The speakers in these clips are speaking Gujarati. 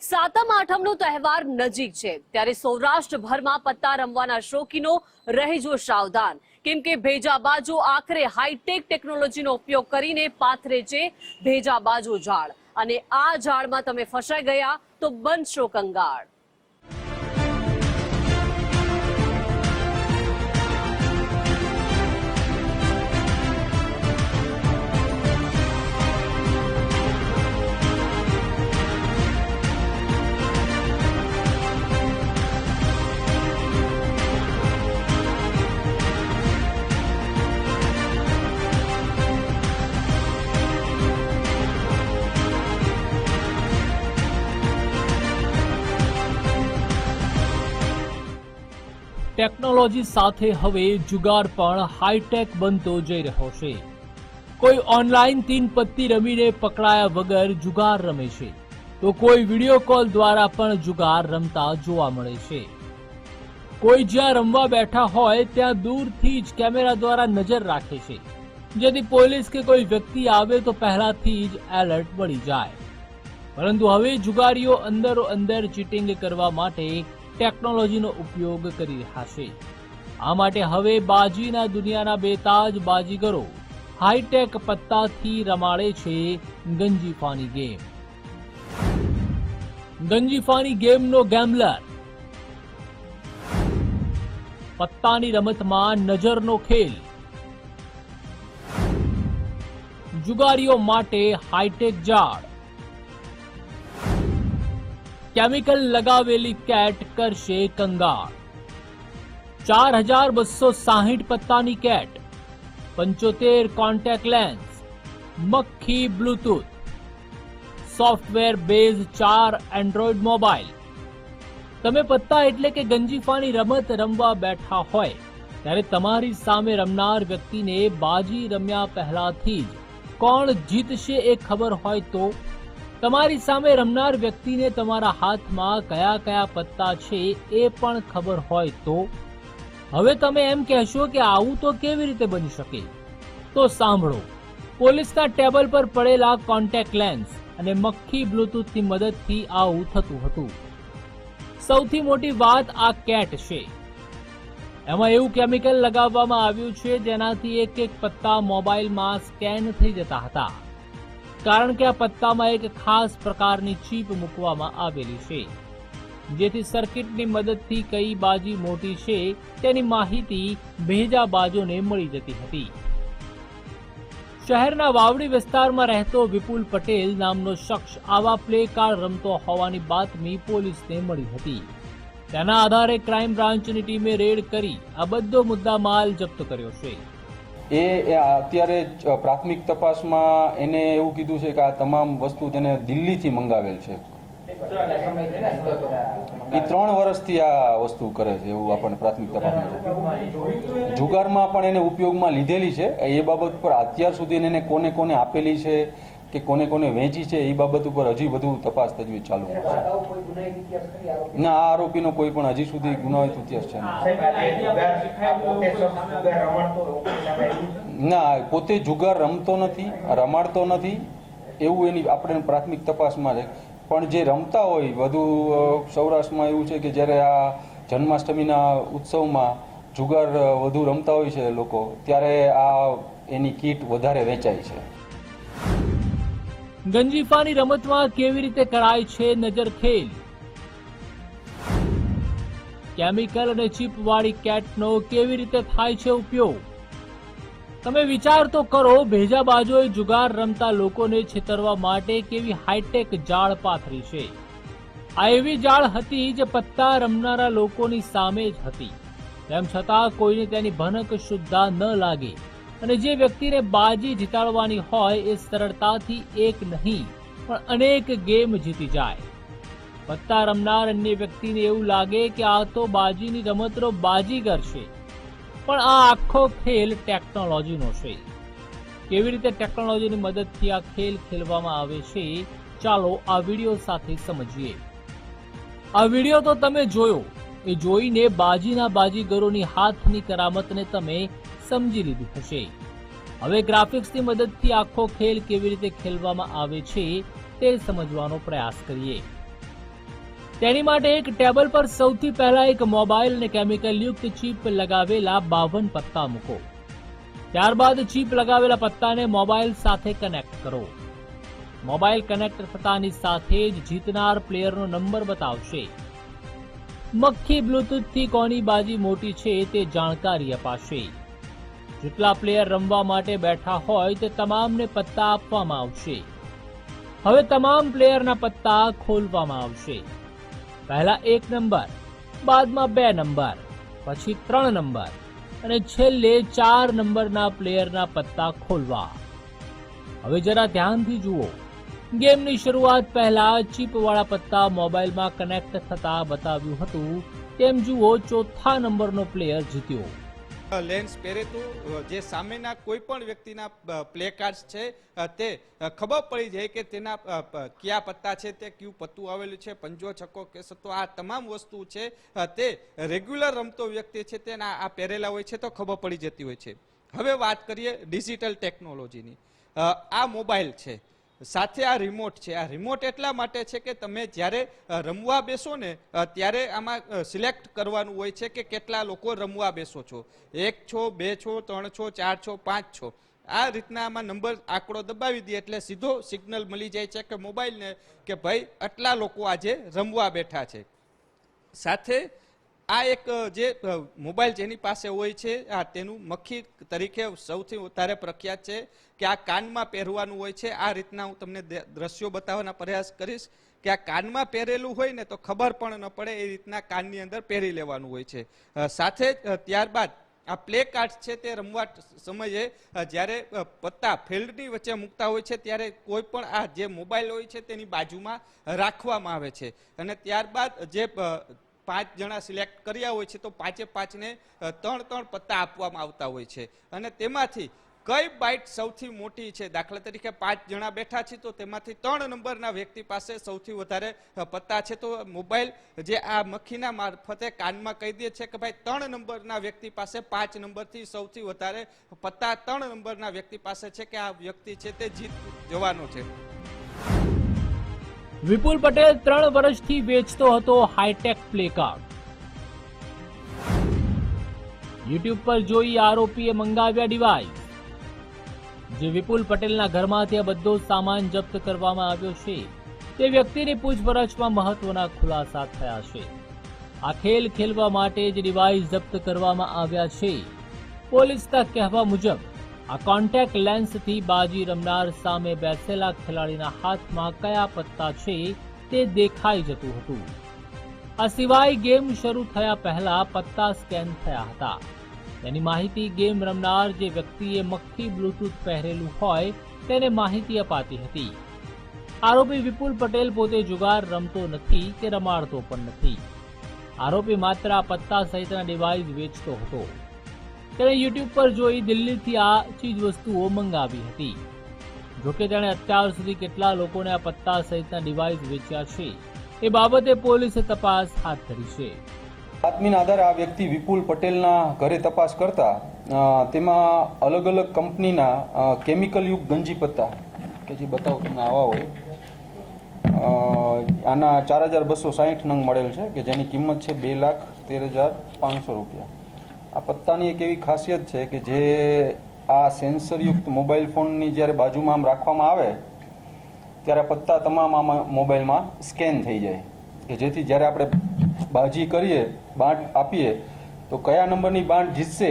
સાતમ આઠમનો તહેવાર નજીક છે. ત્યારે સૌરાષ્ટ્રભરમાં પત્તા રમવાના શોખીનો રહેજો સાવધાન. કેમ કે ભેજાબાજો આખરે હાઈટેક ટેકનોલોજીનો ઉપયોગ કરીને પાથરે છે ભેજાબાજો ઝાડ. અને આ ઝાડમાં તમે ફસાઈ ગયા તો બનશો કંગાળ. ટેકનોલોજી સાથે હવે જુગાર પણ હાઈટેક બનતો જઈ રહ્યો છે. કોઈ ઓનલાઈન તીન પત્તી રમીને પકડાયા વગર જુગાર રમે છે. તો કોઈ વીડિયો કોલ દ્વારા પણ જુગાર રમતા જોવા મળે છે. કોઈ જ્યાં રમવા બેઠા હોય ત્યાં દૂરથી જ કેમેરા દ્વારા નજર રાખે છે. જેથી પોલીસ કે કોઈ વ્યક્તિ આવે તો પહેલાથી જ એલર્ટ મળી જાય. પરંતુ હવે જુગારીઓ અંદરો અંદર ચીટિંગ કરવા માટે ટેકનોલોજીનો ઉપયોગ કરી રહ્યા છે આ માટે હવે બાજીના દુનિયાના બેતાજ બાજીગરો હાઈટેક પત્તાથી રમાડે છે ગંજીફાની ગેમ. ગંજીફાની ગેમનો ગેમલર પત્તાની રમતમાં નજરનો ખેલ. જુગારીઓ માટે હાઈટેક ઝાડ કેમિકલ લગાવેલી કેટ કરશે કંગાળ. ચાર હજાર બસો સાહીઠ પત્તાની કેટ, પંચોતેર કોન્ટેક્ટ લેન્સ મક્ખી બ્લૂટૂથ, સોફ્ટવેર બેઝ ચાર એન્ડ્રોઈડ મોબાઈલ તમે પત્તા એટલે કે ગંજીફાની રમત રમવા બેઠા હોય, ત્યારે તમારી સામે રમનાર વ્યક્તિને બાજી રમ્યા પહેલાથી જ કોણ જીતશે એ ખબર હોય તો તમારી સામે રમનાર વ્યક્તિને તમારા હાથમાં કયા કયા પત્તા છે એ પણ ખબર હોય તો? હવે તમે એમ કહેશો કે આવું તો કેવી રીતે બની શકે? તો સાંભળો. પોલીસના ટેબલ પર પડેલા કોન્ટેક્ટ લેન્સ અને મક્ખી બ્લૂટૂથની મદદથી આવું થતું હતું. સૌથી મોટી વાત આ કેટ છે. એમાં એવું કેમિકલ લગાવવામાં આવ્યું છે જેનાથી એક એક પત્તા મોબાઈલમાં સ્કેન થઈ જતા હતા. કારણ કે આ પત્તામાં એક ખાસ પ્રકારની ચીપ મૂકવામાં આવેલી છે, જેથી સર્કિટની મદદથી કઈ બાજી મોટી છે તેની માહિતી ભેજા બાજોને મળી જતી હતી. શહેરના વાવડી વિસ્તારમાં રહેતો વિપુલ પટેલ નામનો શખ્સ આવા પ્લે કાર્ડ રમતો હોવાની બાતમી પોલીસને મળી હતી. તેના આધારે ક્રાઇમ બ્રાન્ચની ટીમે રેડ કરી આ બધો મુદ્દા માલ જપ્ત કર્યો છે. એ અત્યારે પ્રાથમિક તપાસમાં એને એવું કીધું છે કે આ તમામ વસ્તુ તેને દિલ્હીથી મંગાવેલ છે. એ ત્રણ વર્ષથી આ વસ્તુ કરે છે એવું આપણને પ્રાથમિક તપાસમાં જુગારમાં પણ એને ઉપયોગમાં લીધેલી છે. એ બાબત પર અત્યાર સુધી એને કોને કોને આપેલી છે કે કોને કોને વેચી છે એ બાબત ઉપર હજી વધુ તપાસ તજવીજ ચાલુ છે. ના આ આરોપીનો કોઈ પણ હજી સુધી ગુનાહિત ઇતિહાસ છે ના પોતે જુગાર રમતો નથી રમાડતો નથી. એવું એની આપણે પ્રાથમિક તપાસમાં છે. પણ જે રમતા હોય વધુ સૌરાષ્ટ્રમાં એવું છે કે જ્યારે આ જન્માષ્ટમીના ઉત્સવમાં જુગાર વધુ રમતા હોય છે લોકો ત્યારે આ એની કીટ વધારે વેચાય છે. ગંજીફાની રમતમાં કેવી રીતે કરાય છે નજર ખેલ કેમિકલ અને ચીપ વાળી કેટનો કેવી રીતે થાય છે ઉપયોગ? તમે વિચાર તો કરો ભેજા બાજુએ જુગાર રમતા લોકોને છેતરવા માટે કેવી હાઈટેક જાળ પાથરી છે? આ એવી જાળ હતી જે પત્તા રમનારા લોકોની સામે જ હતી. તેમ છતાં કોઈને તેની ભનક સુદ્ધા ન લાગે. અને જે વ્યક્તિને બાજી જીતાડવાની હોય એ સરળતાથી એક નહીં, પણ અનેક ગેમ જીતી જાય. પત્તા રમનાર અન્ય વ્યક્તિને એવું લાગે કે આ તો બાજીની રમતનો બાજીગર છે, પણ આ આખો ખેલ ટેકનોલોજીનો છે. કેવી રીતે ટેકનોલોજીની મદદથી આ ખેલ ખેલવામાં આવે છે, ચાલો આ વીડિયો સાથે સમજીએ. આ વીડિયો તો તમે જોયો. એ જોઈને બાજીના બાજીગરોની હાથની કરામતને તમે સમજી લીધું હશે. હવે ગ્રાફિક્સની મદદથી આખો ખેલ કેવી રીતે ખેલવામાં આવે છે તે સમજવાનો પ્રયાસ કરીએ. તેની માટે એક ટેબલ પર સૌથી પહેલા એક મોબાઈલ અને કેમિકલ યુક્ત ચીપ લગાવેલા બાવન પત્તા મૂકો. ત્યારબાદ ચીપ લગાવેલા પત્તાને મોબાઈલ સાથે કનેક્ટ કરો. મોબાઈલ કનેક્ટ થતાની સાથે જ જીતનાર પ્લેયરનો નંબર બતાવશે. મક્ખી બ્લૂટૂથથી કોની બાજી મોટી છે તે જાણકારી અપાશે. જેટલા પ્લેયર રમવા માટે બેઠા હોય તે તમામને પત્તા આપવામાં આવશે. હવે તમામ પ્લેયરના પત્તા ખોલવામાં આવશે. પહેલા એક નંબર બાદમાં બે નંબર પછી ત્રણ નંબર અને છેલ્લે ચાર નંબરના પ્લેયરના પત્તા ખોલવા. હવે જરા ધ્યાનથી જુઓ. ગેમની શરૂઆત પહેલા ચીપવાળા પત્તા મોબાઈલમાં કનેક્ટ થતા બતાવ્યું હતું. તેમ જુઓ, ચોથા નંબરનો પ્લેયર જીત્યો. લેન્સ પહેરે તું જે સામેના કોઈ પણ વ્યક્તિના પ્લે કાર્ડ છે તે ખબર પડી જાય કે તેના કયા પત્તા છે, તે કયું પત્તું આવેલું છે, પંજો છક્કો કે સત્તો આ તમામ વસ્તુ છે તે રેગ્યુલર રમતો વ્યક્તિ છે તેના આ પહેરેલા હોય છે તો ખબર પડી જતી હોય છે. હવે વાત કરીએ ડિજિટલ ટેકનોલોજીની આ મોબાઈલ છે. સાથે આ રિમોટ છે. આ રિમોટ એટલા માટે છે કે તમે જ્યારે રમવા બેસો ને ત્યારે આમાં સિલેક્ટ કરવાનું હોય છે કે કેટલા લોકો રમવા બેસો છો. એક છો, બે છો, ત્રણ છો, ચાર છો, પાંચ છો. આ રીતના આમાં નંબર આંકડો દબાવી દે એટલે સીધો સિગ્નલ મળી જાય છે કે મોબાઈલને કે ભાઈ આટલા લોકો આજે રમવા બેઠા છે. સાથે આ એક જે મોબાઈલ જેની પાસે હોય છે, આ તેનું મક્ખી તરીકે સૌથી વધારે પ્રખ્યાત છે, કે આ કાનમાં પહેરવાનું હોય છે, આ રીતના હું તમને દ્રશ્યો બતાવવાના પ્રયાસ કરીશ, કે આ કાનમાં પહેરેલું હોય ને તો ખબર પણ ન પડે એ રીતના કાનની અંદર પહેરી લેવાનું હોય છે. સાથે ત્યારબાદ આ પ્લે કાર્ડ છે તે રમવા સમયે જ્યારે પત્તા ફિલ્ડની વચ્ચે મૂકતા હોય છે, ત્યારે કોઈ પણ આ જે મોબાઈલ હોય છે તેની બાજુમાં રાખવામાં આવે છે. અને ત્યારબાદ જે પાંચ જણા સિલેક્ટ કર્યા હોય છે તો પાંચે પાંચને ત્રણ ત્રણ પત્તા આપવામાં આવતા હોય છે. અને તેમાંથી કઈ બાઇટ સૌથી મોટી છે? દાખલા તરીકે પાંચ જણા બેઠા છે તો તેમાંથી ત્રણ નંબરના વ્યક્તિ પાસે સૌથી વધારે પત્તા છે. તો મોબાઈલ જે આ મખીના મારફતે કાનમાં કહી દે છે કે ભાઈ ત્રણ નંબરના વ્યક્તિ પાસે પાંચ નંબરથી સૌથી વધારે પત્તા ત્રણ નંબરના વ્યક્તિ પાસે છે કે આ વ્યક્તિ છે તે જીત જવાનો છે. વિપુલ પટેલ ત્રણ વર્ષથી વેચતો હતો હાઈટેક પ્લે કાર્ડ યુટ્યુબ પર જોઈ આરોપીએ મંગાવ્યા ડિવાઇસ જે વિપુલ પટેલના ઘરમાંથી આ બધો સામાન જપ્ત કરવામાં આવ્યો છે, તે વ્યક્તિની પૂછપરછમાં મહત્વના ખુલાસા થયા છે. આ ખેલ ખેલવા માટે જ ડિવાઇસ જપ્ત કરવામાં આવ્યા છે. પોલીસના કહેવા મુજબ આ કોન્ટેક્ટ લેન્સથી બાજી રમનાર સામે બેસેલા ખેલાડીના હાથમાં કયા પત્તા છે તે દેખાઈ જતું હતું. આ સિવાય ગેમ શરૂ થયા પહેલા પત્તા સ્કેન થયા હતા. તેની માહિતી ગેમ રમનાર જે વ્યક્તિએ મક્ખી બ્લૂટૂથ પહેરેલું હોય તેને માહિતી અપાતી હતી. આરોપી વિપુલ પટેલ પોતે જુગાર રમતો નથી કે રમાડતો પણ નથી. આરોપી માત્ર પત્તા સહિતના ડિવાઇસ વેચતો હતો. તેણે યુટ્યુબ પર જોઈ દિલ્હીથી આ ચીજ વસ્તુઓ મંગાવી હતી. જોકે તેણે અત્યાર સુધી કેટલા લોકોને આ પત્તા સહિતના ડિવાઇસ વેચ્યા છે, એ બાબતે પોલીસે તપાસ હાથ ધરી છે. બાતમીના આધારે આ વ્યક્તિ વિપુલ પટેલના ઘરે તપાસ કરતા તેમાં અલગ અલગ કંપનીના કેમિકલ યુગ ગંજી પત્તા. કે જે બતાવો તમને આવા હોય. આના ચાર હજાર બસો સાહીઠ નંગ મળેલ છે, કે જેની કિંમત છે બે લાખ તેર હજાર પાંચસો રૂપિયા. આ પત્તાની એક એવી ખાસિયત છે કે જે આ સેન્સરયુક્ત મોબાઈલ ફોનની જ્યારે બાજુમાં આમ રાખવામાં આવે, ત્યારે પત્તા તમામ આમાં મોબાઈલમાં સ્કેન થઈ જાય. કે જેથી જ્યારે આપણે બાજી કરીએ, બાંટ આપીએ, તો કયા નંબરની બાંટ જીતશે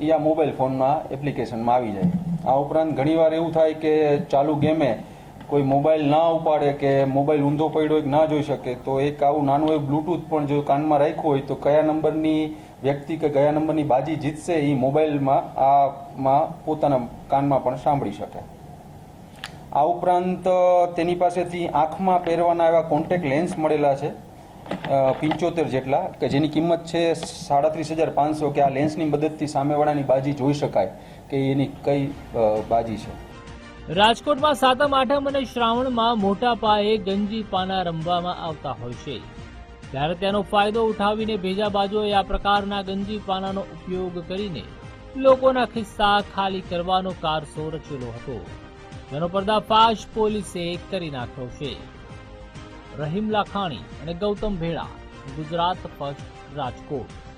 એ આ મોબાઈલ ફોનમાં એપ્લિકેશનમાં આવી જાય. આ ઉપરાંત ઘણીવાર એવું થાય કે ચાલુ ગેમે કોઈ મોબાઈલ ના ઉપાડે કે મોબાઈલ ઊંધો પડ્યો ના જોઈ શકે, તો એક આવું નાનું એવું બ્લૂટૂથ પણ જો કાનમાં રાખ્યું હોય, તો કયા નંબરની વ્યક્તિ કે ગયા નંબરની બાજી જીતશે એ મોબાઈલમાં આમાં પોતાના કાનમાં પણ સાંભળી શકે. આ ઉપરાંત તેની પાસેથી આંખમાં પહેરવાના એવા કોન્ટેક્ટ લેન્સ મળેલા છે પંચોતેર જેટલા, કે જેની કિંમત છે સાડત્રીસ હજાર પાંચસો, કે આ લેન્સની મદદથી સામેવાળાની બાજી જોઈ શકાય, કે એની કઈ બાજી છે. રાજકોટમાં સાતમ, આઠમ અને શ્રાવણમાં મોટા પાયે ગંજી પાના રમવામાં આવતા હોય છે. ત્યારે તેનો ફાયદો ઉઠાવીને ભેજાબાજોએ આ પ્રકારના ગંજી પાનાનો ઉપયોગ કરીને લોકોના ખિસ્સા ખાલી કરવાનો કારસો રચેલો હતો. જેનો પર્દાફાશ પોલીસે કરી નાખ્યો છે. રહીમ લાખાણી અને ગૌતમ ભેડા ગુજરાત ફર્સ્ટ રાજકોટ.